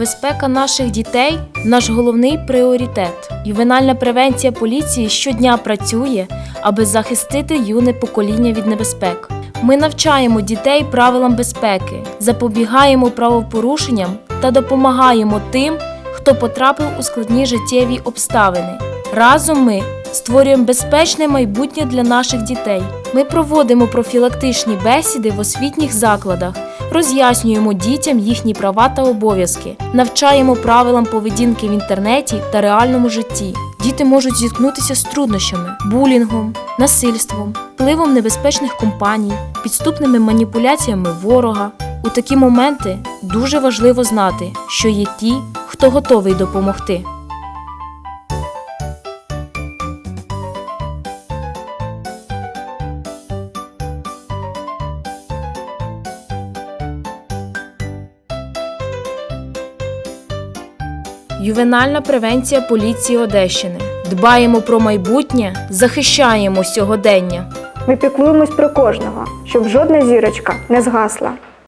Безпека наших дітей наш головний пріоритет. Ювенальна превенція поліції щодня працює, аби захистити юне покоління від небезпек. Ми навчаємо дітей правилам безпеки, запобігаємо правопорушенням та допомагаємо тим, хто потрапив у складні життєві обставини. Разом ми створюємо безпечне майбутнє для наших дітей. Ми проводимо профілактичні бесіди в освітніх закладах, роз'яснюємо дітям їхні права та обов'язки, навчаємо правилам поведінки в інтернеті та реальному житті. Діти можуть зіткнутися з труднощами, булінгом, насильством, впливом небезпечних компаній, підступними маніпуляціями ворога. У такі моменти дуже важливо знати, що є ті, хто готовий допомогти. Ювенальна превенція поліції Одещини. Дбаємо про майбутнє, захищаємо сьогодення. Ми піклуємось про кожного, щоб жодна зірочка не згасла.